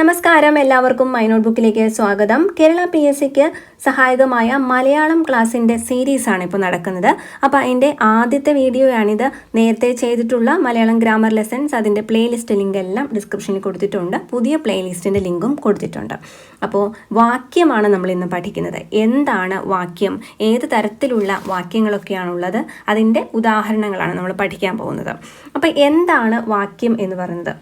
നമസ്കാരം. എല്ലാവർക്കും മൈ നോട്ട്ബുക്കിലേക്ക് സ്വാഗതം. കേരള പി എസ് സിക്ക് സഹായകമായ മലയാളം ക്ലാസ്സിന്റെ സീരീസാണ് ഇപ്പോൾ നടക്കുന്നത്. അപ്പോൾ അതിന്റെ ആദ്യത്തെ വീഡിയോയാണിത്. നേരത്തെ ചെയ്തിട്ടുള്ള മലയാളം ഗ്രാമർ ലെസൺസ് അതിന്റെ പ്ലേലിസ്റ്റ് ലിങ്ക് എല്ലാം ഡിസ്ക്രിപ്ഷനിൽ കൊടുത്തിട്ടുണ്ട്. പുതിയ പ്ലേലിസ്റ്റിന്റെ ലിങ്കും കൊടുത്തിട്ടുണ്ട്. അപ്പോൾ വാക്യമാണ് നമ്മൾ ഇന്ന് പഠിക്കുന്നത്. എന്താണ് വാക്യം? ഏത് തരത്തിലുള്ള വാക്യങ്ങളൊക്കെയാണുള്ളത്? അതിന്റെ ഉദാഹരണങ്ങളാണ് നമ്മൾ പഠിക്കാൻ പോകുന്നത്. അപ്പോൾ എന്താണ് വാക്യം എന്ന് പറയുന്നത്?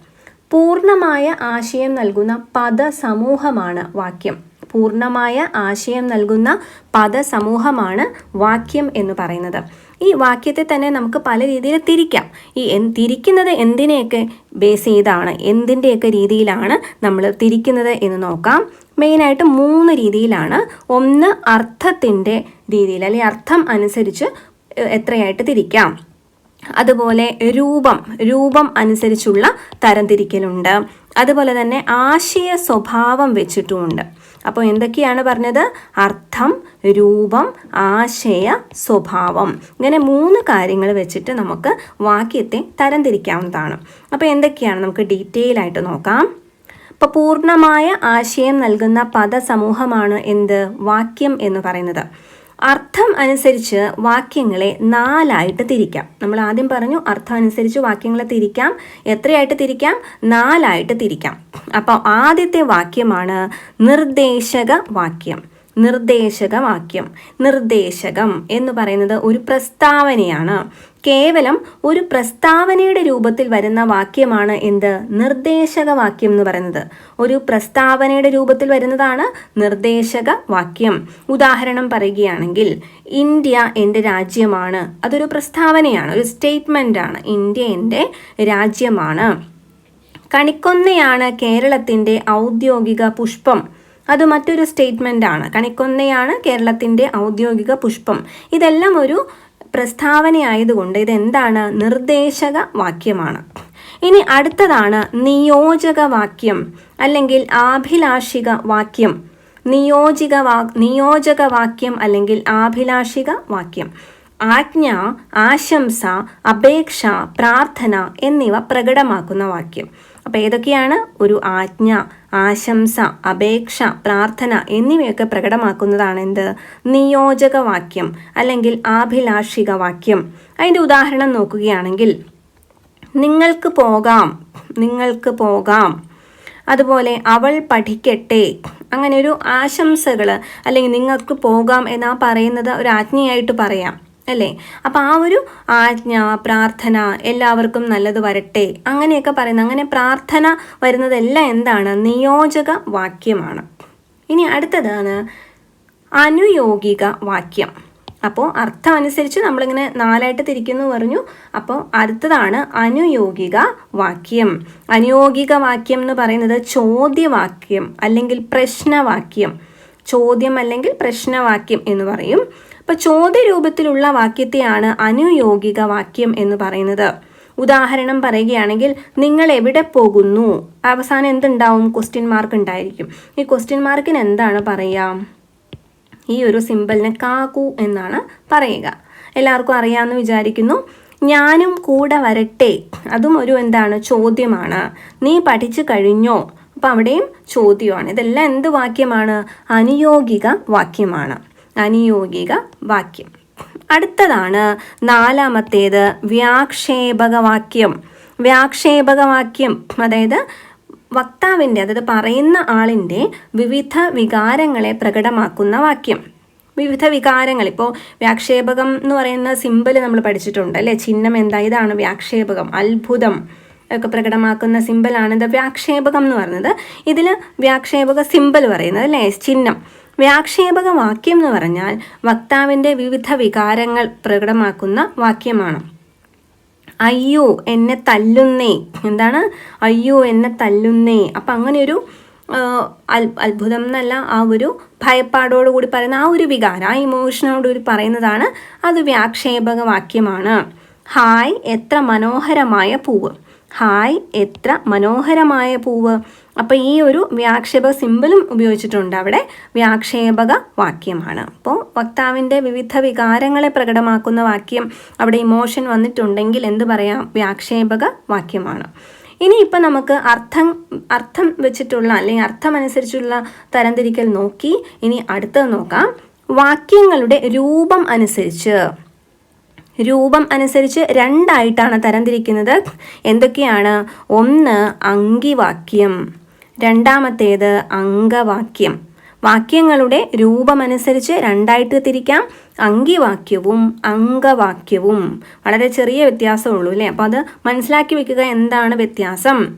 പൂർണമായ ആശയം നൽകുന്ന പദസമൂഹമാണ് വാക്യം. പൂർണമായ ആശയം നൽകുന്ന പദസമൂഹമാണ് വാക്യം എന്ന് പറയുന്നത്. ഈ വാക്യത്തെ തന്നെ നമുക്ക് പല രീതിയിൽ തിരിക്കാം. ഈ തിരിക്കുന്നത് എന്തിനെയൊക്കെ ബേസ് ചെയ്താണ് എന്തിന്റെയൊക്കെ രീതിയിലാണ് നമ്മൾ തിരിക്കുന്നത് എന്ന് നോക്കാം. മെയിനായിട്ട് മൂന്ന് രീതിയിലാണ്. ഒന്ന് അർത്ഥത്തിന്റെ രീതിയിൽ അല്ലെങ്കിൽ അർത്ഥം അനുസരിച്ച് എത്രയായിട്ട് തിരിക്കാം. അതുപോലെ രൂപം രൂപം അനുസരിച്ചുള്ള തരംതിരിക്കലുണ്ട്. അതുപോലെ തന്നെ ആശയ സ്വഭാവം വെച്ചിട്ടുമുണ്ട്. അപ്പോൾ എന്തൊക്കെയാണ് പറഞ്ഞത്? അർത്ഥം രൂപം ആശയ സ്വഭാവം. ഇങ്ങനെ മൂന്ന് കാര്യങ്ങൾ വെച്ചിട്ട് നമുക്ക് വാക്യത്തെ തരംതിരിക്കാവുന്നതാണ്. അപ്പോൾ എന്തൊക്കെയാണ്? നമുക്ക് ഡീറ്റെയിൽ ആയിട്ട് നോക്കാം. അപ്പോൾ പൂർണമായ ആശയം നൽകുന്ന പദസമൂഹമാണ് എന്ത്? വാക്യം എന്ന് പറയുന്നത്. അർത്ഥം അനുസരിച്ച് വാക്യങ്ങളെ നാലായിട്ട് തിരിക്കാം. നമ്മൾ ആദ്യം പറഞ്ഞു അർത്ഥം അനുസരിച്ച് വാക്യങ്ങളെ തിരിക്കാം. എത്രയായിട്ട് തിരിക്കാം? നാലായിട്ട് തിരിക്കാം. അപ്പോൾ ആദ്യത്തെ വാക്യമാണ് നിർദ്ദേശക വാക്യം. നിർദ്ദേശക വാക്യം നിർദ്ദേശകം എന്ന് പറയുന്നത് ഒരു പ്രസ്താവനയാണ്. കേവലം ഒരു പ്രസ്താവനയുടെ രൂപത്തിൽ വരുന്ന വാക്യമാണ് എന്ത്? നിർദ്ദേശക വാക്യം എന്ന് പറയുന്നത്. ഒരു പ്രസ്താവനയുടെ രൂപത്തിൽ വരുന്നതാണ് നിർദ്ദേശക വാക്യം ഉദാഹരണം പറയുകയാണെങ്കിൽ ഇന്ത്യ എന്റെ രാജ്യമാണ്. അതൊരു പ്രസ്താവനയാണ് ഒരു സ്റ്റേറ്റ്മെന്റ് ആണ് ഇന്ത്യ എന്റെ രാജ്യമാണ്. കണിക്കൊന്നയാണ് കേരളത്തിന്റെ ഔദ്യോഗിക പുഷ്പം. അത് മറ്റൊരു സ്റ്റേറ്റ്മെന്റ് ആണ് കണിക്കൊന്നയാണ് കേരളത്തിന്റെ ഔദ്യോഗിക പുഷ്പം. ഇതെല്ലാം ഒരു പ്രസ്താവനയായതുകൊണ്ട് ഇതെന്താണ്? നിർദ്ദേശക വാക്യമാണ്. ഇനി അടുത്തതാണ് നിയോജക വാക്യം അല്ലെങ്കിൽ ആഭിലാഷിക വാക്യം. നിയോജിക വാ നിയോജക വാക്യം അല്ലെങ്കിൽ ആഭിലാഷിക വാക്യം. ആജ്ഞ ആശംസ അപേക്ഷ പ്രാർത്ഥന എന്നിവ പ്രകടമാക്കുന്ന വാക്യം. അപ്പോൾ ഏതൊക്കെയാണ്? ഒരു ആജ്ഞ ആശംസ അപേക്ഷ പ്രാർത്ഥന എന്നിവയൊക്കെ പ്രകടമാക്കുന്നതാണ് എന്ത്? നിയോജക വാക്യം അല്ലെങ്കിൽ ആഭിലാഷിക വാക്യം അതിന്റെ ഉദാഹരണം നോക്കുകയാണെങ്കിൽ നിങ്ങൾക്ക് പോകാം നിങ്ങൾക്ക് പോകാം. അതുപോലെ അവൾ പഠിക്കട്ടെ. അങ്ങനെ ഒരു ആശംസകൾ അല്ലെങ്കിൽ നിങ്ങൾക്ക് പോകാം എന്നാ പറയുന്നത് ഒരു ആജ്ഞയായിട്ട് പറയാം. അല്ലേ? അപ്പോൾ ആ ഒരു ആജ്ഞ പ്രാർത്ഥന എല്ലാവർക്കും നല്ലത് വരട്ടെ. അങ്ങനെയൊക്കെ പറയുന്നത് അങ്ങനെ പ്രാർത്ഥന വരുന്നതെല്ലാം എന്താണ്? നിയോജക വാക്യമാണ്. ഇനി അടുത്തതാണ് അനുയോഗിക വാക്യം. അപ്പോൾ അർത്ഥം അനുസരിച്ച് നമ്മളിങ്ങനെ നാലായിട്ട് തിരിക്കുന്നു പറഞ്ഞു. അപ്പോൾ അടുത്തതാണ് അനുയോഗിക വാക്യം. അനുയോഗിക വാക്യം എന്ന് പറയുന്നത് ചോദ്യവാക്യം അല്ലെങ്കിൽ പ്രശ്നവാക്യം. ചോദ്യം അല്ലെങ്കിൽ പ്രശ്നവാക്യം എന്ന് പറയും. അപ്പോൾ ചോദ്യ രൂപത്തിലുള്ള വാക്യത്തെയാണ് അനുയോഗിക വാക്യം എന്ന് പറയുന്നത്. ഉദാഹരണം പറയുകയാണെങ്കിൽ നിങ്ങൾ എവിടെ പോകുന്നു? അവസാനം എന്തുണ്ടാവും? ക്വസ്റ്റ്യൻ മാർക്ക് ഉണ്ടായിരിക്കും. ഈ ക്വസ്റ്റ്യൻ മാർക്കിന് എന്താണ് പറയുക? ഈ ഒരു സിമ്പിളിനെ കാക്കു എന്നാണ് പറയുക. എല്ലാവർക്കും അറിയാമെന്ന് വിചാരിക്കുന്നു. ഞാനും കൂടെ വരട്ടെ. അതും ഒരു എന്താണ്? ചോദ്യമാണ്. നീ പഠിച്ചു കഴിഞ്ഞോ? അപ്പം അവിടെയും ചോദ്യമാണ്. ഇതെല്ലാം എന്ത് വാക്യമാണ്? അനുയോഗിക വാക്യമാണ്. അനുയോഗിക വാക്യം. അടുത്തതാണ് നാലാമത്തേത് വ്യാക്ഷേപക വാക്യം വ്യാക്ഷേപക വാക്യം അതായത് വക്താവിന്റെ അതായത് പറയുന്ന ആളിന്റെ വിവിധ വികാരങ്ങളെ പ്രകടമാക്കുന്ന വാക്യം. വിവിധ വികാരങ്ങൾ ഇപ്പോൾ വ്യാക്ഷേപകം എന്ന് പറയുന്ന സിമ്പിൾ നമ്മൾ പഠിച്ചിട്ടുണ്ട് അല്ലേ? ചിഹ്നം എന്താ? ഇതാണ് വ്യാക്ഷേപകം അത്ഭുതം ഒക്കെ പ്രകടമാക്കുന്ന സിമ്പിളാണ് ഇത്. വ്യാക്ഷേപകം എന്ന് പറയുന്നത് ഇതിൽ വ്യാക്ഷേപക സിമ്പിൾ പറയുന്നത് അല്ലേ? ചിഹ്നം. വ്യാക്ഷേപക വാക്യം എന്ന് പറഞ്ഞാൽ വക്താവിന്റെ വിവിധ വികാരങ്ങൾ പ്രകടമാക്കുന്ന വാക്യമാണ്. അയ്യോ എന്നെ തല്ലുന്നേ. എന്താണ്? അയ്യോ എന്നെ തല്ലുന്നേ. അപ്പം അങ്ങനെ ഒരു അത്ഭുതം എന്നല്ല ആ ഒരു ഭയപ്പാടോട് കൂടി പറയുന്ന ആ ഒരു വികാരം ആ ഇമോഷനോട് കൂടി പറയുന്നതാണ് അത് വ്യാക്ഷേപക വാക്യമാണ് ഹായ് എത്ര മനോഹരമായ പൂവ്. ഹായ് എത്ര മനോഹരമായ പൂവ്. അപ്പോൾ ഈ ഒരു വ്യാക്ഷേപക സിമ്പിളും ഉപയോഗിച്ചിട്ടുണ്ട്. അവിടെ വ്യാക്ഷേപക വാക്യമാണ്. അപ്പോൾ വക്താവിന്റെ വിവിധ വികാരങ്ങളെ പ്രകടമാക്കുന്ന വാക്യം അവിടെ ഇമോഷൻ വന്നിട്ടുണ്ടെങ്കിൽ എന്ത് പറയാം? വ്യാക്ഷേപക വാക്യമാണ്. ഇനി ഇപ്പം നമുക്ക് അർത്ഥം അർത്ഥം വെച്ചിട്ടുള്ള അല്ലെങ്കിൽ അർത്ഥമനുസരിച്ചുള്ള തരംതിരിക്കൽ നോക്കി. ഇനി അടുത്തത് നോക്കാം. വാക്യങ്ങളുടെ രൂപം അനുസരിച്ച്. രൂപം അനുസരിച്ച് രണ്ടായിട്ടാണ് തരംതിരിക്കുന്നത്. എന്തൊക്കെയാണ്? ഒന്ന് അങ്കിവാക്യം. രണ്ടാമത്തേത് അംഗവാക്യം. വാക്യങ്ങളുടെ രൂപമനുസരിച്ച് രണ്ടായിട്ട് തിരിക്കാം. അങ്കിവാക്യവും അംഗവാക്യവും. വളരെ ചെറിയ വ്യത്യാസമുള്ളൂ അല്ലേ? അപ്പോൾ അത് മനസ്സിലാക്കി വെക്കുക എന്താണ് വ്യത്യാസം?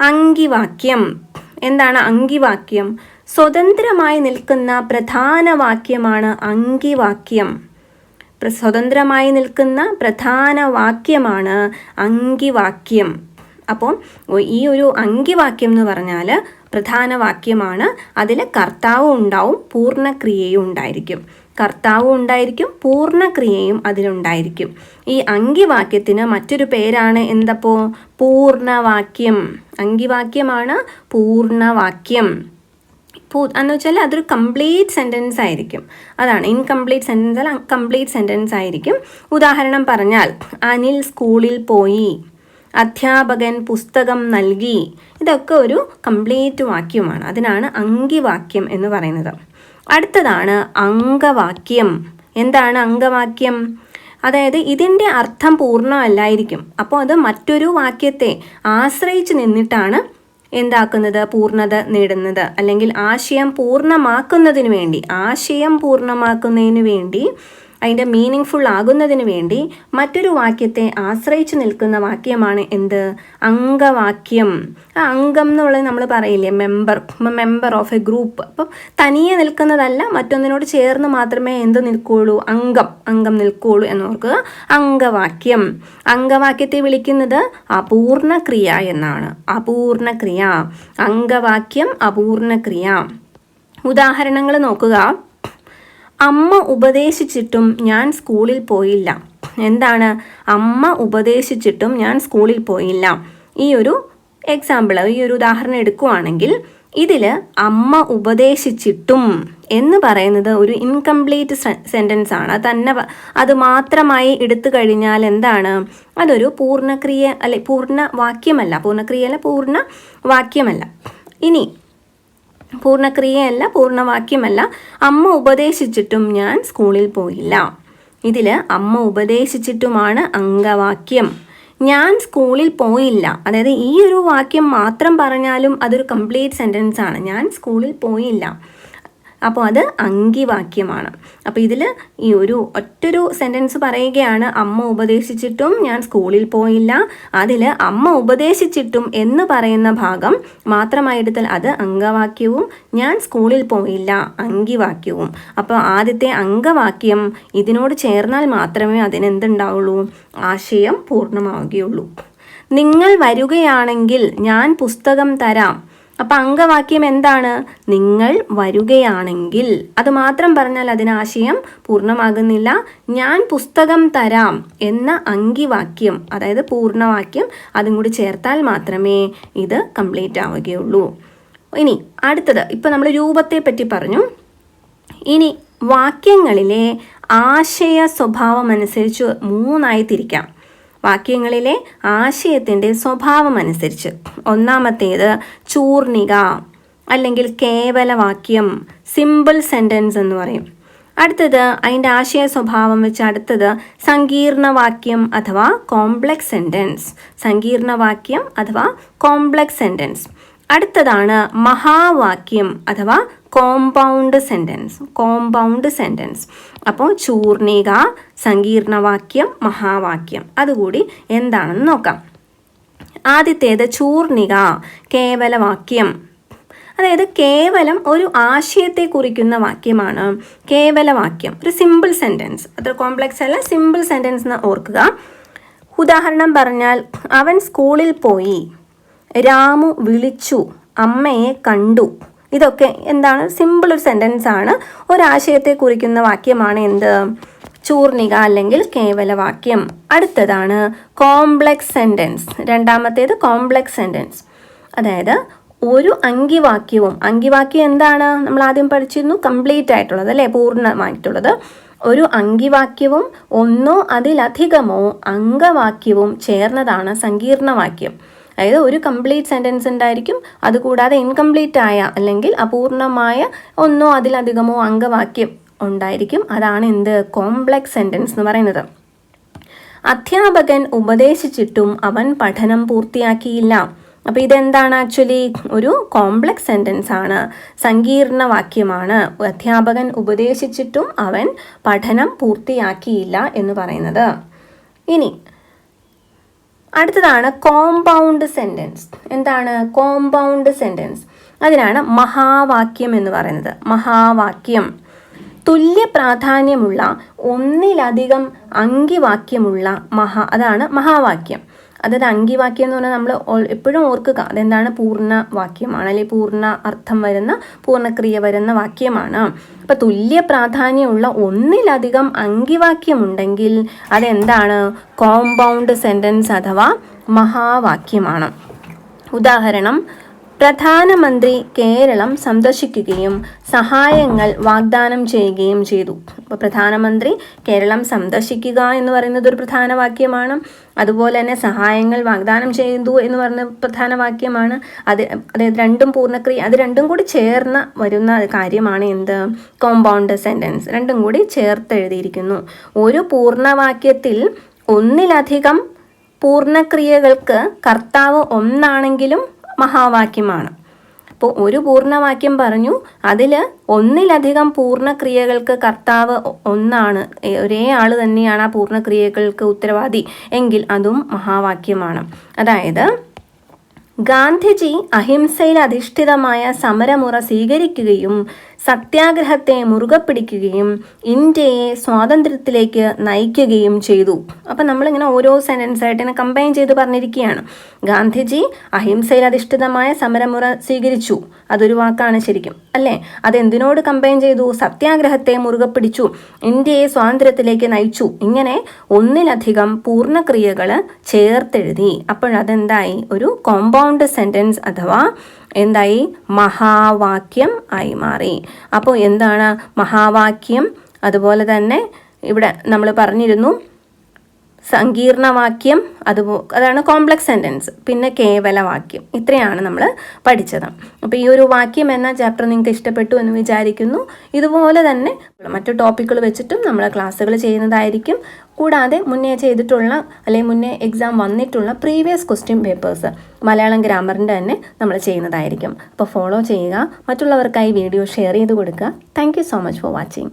അങ്കിവാക്യം. എന്താണ് അങ്കിവാക്യം? സ്വതന്ത്രമായി നിൽക്കുന്ന പ്രധാന വാക്യമാണ് അങ്കിവാക്യം. സ്വതന്ത്രമായി നിൽക്കുന്ന പ്രധാന വാക്യമാണ് അങ്കിവാക്യം. അപ്പോൾ ഈ ഒരു അങ്കിവാക്യം എന്ന് പറഞ്ഞാൽ പ്രധാന വാക്യമാണ്. അതിൽ കർത്താവും ഉണ്ടാവും പൂർണക്രിയയും ഉണ്ടായിരിക്കും. കർത്താവും ഉണ്ടായിരിക്കും പൂർണക്രിയയും അതിലുണ്ടായിരിക്കും. ഈ അങ്കിവാക്യത്തിന് മറ്റൊരു പേരാണ് എന്തപ്പോ? പൂർണവാക്യം. അങ്കിവാക്യമാണ് പൂർണവാക്യം. പൂ എന്ന് വെച്ചാൽ അതൊരു കംപ്ലീറ്റ് സെന്റൻസ് ആയിരിക്കും. അതാണ് ഇൻകംപ്ലീറ്റ് സെന്റൻസ് അല്ല കംപ്ലീറ്റ് സെന്റൻസ് ആയിരിക്കും. ഉദാഹരണം പറഞ്ഞാൽ അനിൽ സ്കൂളിൽ പോയി. അധ്യാപകൻ പുസ്തകം നൽകി. ഇതൊക്കെ ഒരു കംപ്ലീറ്റ് വാക്യമാണ്. അതിനാണ് അങ്കിവാക്യം എന്ന് പറയുന്നത്. അടുത്തതാണ് അംഗവാക്യം. എന്താണ് അംഗവാക്യം? അതായത് ഇതിന്റെ അർത്ഥം പൂർണമല്ലായിരിക്കും. അപ്പോൾ അത് മറ്റൊരു വാക്യത്തെ ആശ്രയിച്ച് നിന്നിട്ടാണ് എന്താക്കുന്നത്? പൂർണത നേടുന്നത്. അല്ലെങ്കിൽ ആശയം പൂർണമാക്കുന്നതിന് വേണ്ടി ആശയം പൂർണമാക്കുന്നതിന് വേണ്ടി അതിന്റെ മീനിങ് ഫുൾ ആകുന്നതിന് വേണ്ടി മറ്റൊരു വാക്യത്തെ ആശ്രയിച്ചു നിൽക്കുന്ന വാക്യമാണ് എന്ത്? അംഗവാക്യം. ആ അംഗം എന്നുള്ളത് നമ്മൾ പറയില്ലേ member member of a group അപ്പം തനിയെ നിൽക്കുന്നതല്ല മറ്റൊന്നിനോട് ചേർന്ന് മാത്രമേ എന്ത് നിൽക്കുകയുള്ളൂ? അംഗം. അംഗം നിൽക്കുകയുള്ളൂ എന്ന് ഓർക്കുക അംഗവാക്യം. അംഗവാക്യത്തെ വിളിക്കുന്നത് അപൂർണ ക്രിയ എന്നാണ്. അപൂർണ ക്രിയ അംഗവാക്യം അപൂർണ ക്രിയ ഉദാഹരണങ്ങൾ നോക്കുക. അമ്മ ഉപദേശിച്ചിട്ടും ഞാൻ സ്കൂളിൽ പോയില്ല. എന്താണ്? അമ്മ ഉപദേശിച്ചിട്ടും ഞാൻ സ്കൂളിൽ പോയില്ല. ഈ ഒരു എക്സാമ്പിൾ ഈ ഒരു ഉദാഹരണം എടുക്കുവാണെങ്കിൽ ഇതിൽ അമ്മ ഉപദേശിച്ചിട്ടും എന്ന് പറയുന്നത് ഒരു ഇൻകംപ്ലീറ്റ് സെന്റൻസ് ആണ്. തന്നെ അത് മാത്രമായി എടുത്തു കഴിഞ്ഞാൽ എന്താണ്? അതൊരു പൂർണക്രിയ അല്ലെ പൂർണ വാക്യമല്ല. പൂർണക്രിയ അല്ല പൂർണ വാക്യമല്ല. ഇനി പൂർണക്രിയയല്ല പൂർണവാക്യമല്ല. അമ്മ ഉപദേശിച്ചിട്ടും ഞാൻ സ്കൂളിൽ പോയില്ല. ഇതിൽ അമ്മ ഉപദേശിച്ചിട്ടുമാണ് അംഗവാക്യം. ഞാൻ സ്കൂളിൽ പോയില്ല. അതായത് ഈ ഒരു വാക്യം മാത്രം പറഞ്ഞാലും അതൊരു കംപ്ലീറ്റ് സെന്റൻസ് ആണ് ഞാൻ സ്കൂളിൽ പോയില്ല. അപ്പോൾ അത് അങ്കിവാക്യമാണ്. അപ്പോൾ ഇതിൽ ഈ ഒരു ഒറ്റൊരു സെന്റൻസ് പറയുകയാണ് അമ്മ ഉപദേശിച്ചിട്ടും ഞാൻ സ്കൂളിൽ പോയില്ല. അതിൽ അമ്മ ഉപദേശിച്ചിട്ടും എന്ന് പറയുന്ന ഭാഗം മാത്രമായെടുത്താൽ അത് അംഗവാക്യവും ഞാൻ സ്കൂളിൽ പോയില്ല അങ്കിവാക്യവും. അപ്പോൾ ആദ്യത്തെ അംഗവാക്യം ഇതിനോട് ചേർന്നാൽ മാത്രമേ അതിനെന്തുണ്ടാവുള്ളൂ? ആശയം പൂർണമാവുകയുള്ളൂ. നിങ്ങൾ വരികയാണെങ്കിൽ ഞാൻ പുസ്തകം തരാം. അപ്പം അംഗവാക്യം എന്താണ്? നിങ്ങൾ വരികയാണെങ്കിൽ. അത് മാത്രം പറഞ്ഞാൽ അതിനാശയം പൂർണമാകുന്നില്ല. ഞാൻ പുസ്തകം തരാം എന്ന അങ്കിവാക്യം അതായത് പൂർണവാക്യം അതും കൂടി ചേർത്താൽ മാത്രമേ ഇത് കംപ്ലീറ്റ് ആവുകയുള്ളൂ. ഇനി അടുത്തത് ഇപ്പം നമ്മൾ രൂപത്തെ പറ്റി പറഞ്ഞു. ഇനി വാക്യങ്ങളിലെ ആശയ സ്വഭാവം അനുസരിച്ച് മൂന്നായി തിരിക്കാം. വാക്യങ്ങളിലെ ആശയത്തിന്റെ സ്വഭാവമനുസരിച്ച്. ഒന്നാമത്തേത് ചൂർണിക അല്ലെങ്കിൽ കേവല വാക്യം സിമ്പിൾ സെന്റൻസ് എന്ന് പറയും. അടുത്തത് അതിന്റെ ആശയ സ്വഭാവം വെച്ച് അടുത്തത് സങ്കീർണവാക്യം അഥവാ കോംപ്ലക്സ് സെന്റൻസ് സങ്കീർണവാക്യം അഥവാ കോംപ്ലക്സ് സെന്റൻസ് അടുത്തതാണ് മഹാവാക്യം അഥവാ കോമ്പൗണ്ട് സെന്റൻസ് കോമ്പൗണ്ട് സെന്റൻസ് അപ്പോൾ ചൂർണിക സങ്കീർണവാക്യം മഹാവാക്യം. അതുകൂടി എന്താണെന്ന് നോക്കാം. ആദ്യത്തേത് ചൂർണിക കേവലവാക്യം. അതായത് കേവലം ഒരു ആശയത്തെ കുറിക്കുന്ന വാക്യമാണ് കേവലവാക്യം. ഒരു സിമ്പിൾ സെന്റൻസ് അത്ര കോംപ്ലക്സ് അല്ല. സിമ്പിൾ സെന്റൻസ് എന്ന് ഓർക്കുക. ഉദാഹരണം പറഞ്ഞാൽ അവൻ സ്കൂളിൽ പോയി. രാമു വിളിച്ചു അമ്മയെ കണ്ടു. ഇതൊക്കെ എന്താണ്? സിമ്പിൾ ഒരു സെന്റൻസ് ആണ്. ഒരാശയത്തെ കുറിക്കുന്ന വാക്യമാണ് എന്ത്? ചൂർണിക അല്ലെങ്കിൽ കേവലവാക്യം അടുത്തതാണ് കോംപ്ലക്സ് സെന്റൻസ് രണ്ടാമത്തേത് കോംപ്ലക്സ് സെന്റൻസ് അതായത് ഒരു അങ്കിവാക്യവും. അങ്കിവാക്യം എന്താണ്? നമ്മൾ ആദ്യം പഠിച്ചിരുന്നു കംപ്ലീറ്റ് ആയിട്ടുള്ളത് അല്ലേ? പൂർണമായിട്ടുള്ളത്. ഒരു അങ്കിവാക്യവും ഒന്നോ അതിലധികമോ അംഗവാക്യവും ചേർന്നതാണ് സങ്കീർണവാക്യം അതായത് ഒരു കംപ്ലീറ്റ് സെന്റൻസ് ഉണ്ടായിരിക്കും. അതുകൂടാതെ ഇൻകംപ്ലീറ്റ് ആയ അല്ലെങ്കിൽ അപൂർണമായ ഒന്നോ അതിലധികമോ അംഗവാക്യം ഉണ്ടായിരിക്കും. അതാണ് എന്ത്? കോംപ്ലക്സ് സെന്റൻസ് എന്ന് പറയുന്നത്. അധ്യാപകൻ ഉപദേശിച്ചിട്ടും അവൻ പഠനം പൂർത്തിയാക്കിയില്ല. അപ്പോൾ ഇതെന്താണ് ആക്ച്വലി ഒരു കോംപ്ലക്സ് സെന്റൻസ് ആണ്. സങ്കീർണ വാക്യമാണ്. അധ്യാപകൻ ഉപദേശിച്ചിട്ടും അവൻ പഠനം പൂർത്തിയാക്കിയില്ല എന്ന് പറയുന്നത്. ഇനി അടുത്തതാണ് കോമ്പൗണ്ട് സെന്റൻസ് എന്താണ്? കോമ്പൗണ്ട് സെന്റൻസ് അതിനാണ് മഹാവാക്യം എന്ന് പറയുന്നത്. മഹാവാക്യം. തുല്യ പ്രാധാന്യമുള്ള ഒന്നിലധികം അങ്കിവാക്യമുള്ള മഹാ അതാണ് മഹാവാക്യം. അതായത് അങ്കിവാക്യം എന്ന് പറഞ്ഞാൽ നമ്മൾ എപ്പോഴും ഓർക്കുക. അതെന്താണ്? പൂർണ വാക്യമാണ് അല്ലെങ്കിൽ പൂർണ അർത്ഥം വരുന്ന പൂർണക്രിയ വരുന്ന വാക്യമാണ്. അപ്പം തുല്യ പ്രാധാന്യമുള്ള ഒന്നിലധികം അങ്കിവാക്യം ഉണ്ടെങ്കിൽ അതെന്താണ്? കോമ്പൗണ്ട് സെന്റൻസ് അഥവാ മഹാവാക്യമാണ്. ഉദാഹരണം പ്രധാനമന്ത്രി കേരളം സന്ദർശിക്കുകയും സഹായങ്ങൾ വാഗ്ദാനം ചെയ്യുകയും ചെയ്തു. അപ്പോൾ പ്രധാനമന്ത്രി കേരളം സന്ദർശിക്കുക എന്ന് പറയുന്നത് ഒരു പ്രധാന വാക്യമാണ്. അതുപോലെ തന്നെ സഹായങ്ങൾ വാഗ്ദാനം ചെയ്തു എന്ന് പറയുന്ന പ്രധാന വാക്യമാണ്. അത് അതായത് രണ്ടും പൂർണക്രിയ അത് രണ്ടും കൂടി ചേർന്ന് വരുന്ന കാര്യമാണ് എന്ത്? കോമ്പൗണ്ട് സെന്റൻസ് രണ്ടും കൂടി ചേർത്ത് എഴുതിയിരിക്കുന്നു. ഒരു പൂർണവാക്യത്തിൽ ഒന്നിലധികം പൂർണക്രിയകൾക്ക് കർത്താവ് ഒന്നാണെങ്കിലും മഹാവാക്യമാണ്. അപ്പോൾ ഒരു പൂർണവാക്യം പറഞ്ഞു അതിൽ ഒന്നിലധികം പൂർണക്രിയകൾക്ക് കർത്താവ് ഒന്നാണ്. ഒരേ ആൾ തന്നെയാണ് ആ പൂർണക്രിയകൾക്ക് ഉത്തരവാദി. എങ്കിൽ അതും മഹാവാക്യമാണ്. അതായത് ഗാന്ധിജി അഹിംസയിൽ അധിഷ്ഠിതമായ സമരമുറ സ്വീകരിക്കുകയും സത്യാഗ്രഹത്തെ മുറുകെ പിടിക്കുകയും ഇന്ത്യയെ സ്വാതന്ത്ര്യത്തിലേക്ക് നയിക്കുകയും ചെയ്തു. അപ്പം നമ്മളിങ്ങനെ ഓരോ സെന്റൻസ് ആയിട്ട് ഇങ്ങനെ കമ്പൈൻ ചെയ്ത് പറഞ്ഞിരിക്കുകയാണ്. ഗാന്ധിജി അഹിംസയിൽ അധിഷ്ഠിതമായ സമരമുറ സ്വീകരിച്ചു. അതൊരു വാക്കാണ് ശരിക്കും. അല്ലേ? അതെന്തിനോട് കമ്പൈൻ ചെയ്തു? സത്യാഗ്രഹത്തെ മുറുകെ പിടിച്ചു. ഇന്ത്യയെ സ്വാതന്ത്ര്യത്തിലേക്ക് നയിച്ചു. ഇങ്ങനെ ഒന്നിലധികം പൂർണക്രിയകൾ ചേർത്തെഴുതി. അപ്പോഴതെന്തായി? ഒരു കോമ്പൗണ്ട് സെന്റൻസ് അഥവാ എന്തായി? മഹാവാക്യം ആയി മാറി. അപ്പോൾ എന്താണ് മഹാവാക്യം? അതുപോലെ തന്നെ ഇവിടെ നമ്മൾ പറഞ്ഞിരുന്നു സങ്കീർണവാക്യം അതുപോ അതാണ് കോംപ്ലക്സ് സെന്റൻസ് പിന്നെ കേവലവാക്യം. ഇത്രയാണ് നമ്മൾ പഠിച്ചത്. അപ്പോൾ ഈ ഒരു വാക്യം എന്ന ചാപ്റ്റർ നിങ്ങൾക്ക് ഇഷ്ടപ്പെട്ടു എന്ന് വിചാരിക്കുന്നു. ഇതുപോലെ തന്നെ മറ്റു ടോപ്പിക്കുകൾ വെച്ചിട്ടും നമ്മൾ ക്ലാസ്സുകൾ ചെയ്യുന്നതായിരിക്കും. കൂടാതെ മുന്നേ ചെയ്തിട്ടുള്ള അല്ലെങ്കിൽ മുന്നേ എക്സാം വന്നിട്ടുള്ള പ്രീവിയസ് ക്വസ്റ്റ്യൻ പേപ്പേഴ്സ് മലയാളം ഗ്രാമറിന്റെ തന്നെ നമ്മൾ ചെയ്യുന്നതായിരിക്കും. അപ്പോൾ ഫോളോ ചെയ്യുക. മറ്റുള്ളവർക്കായി വീഡിയോ ഷെയർ ചെയ്ത് കൊടുക്കുക. Thank so much for watching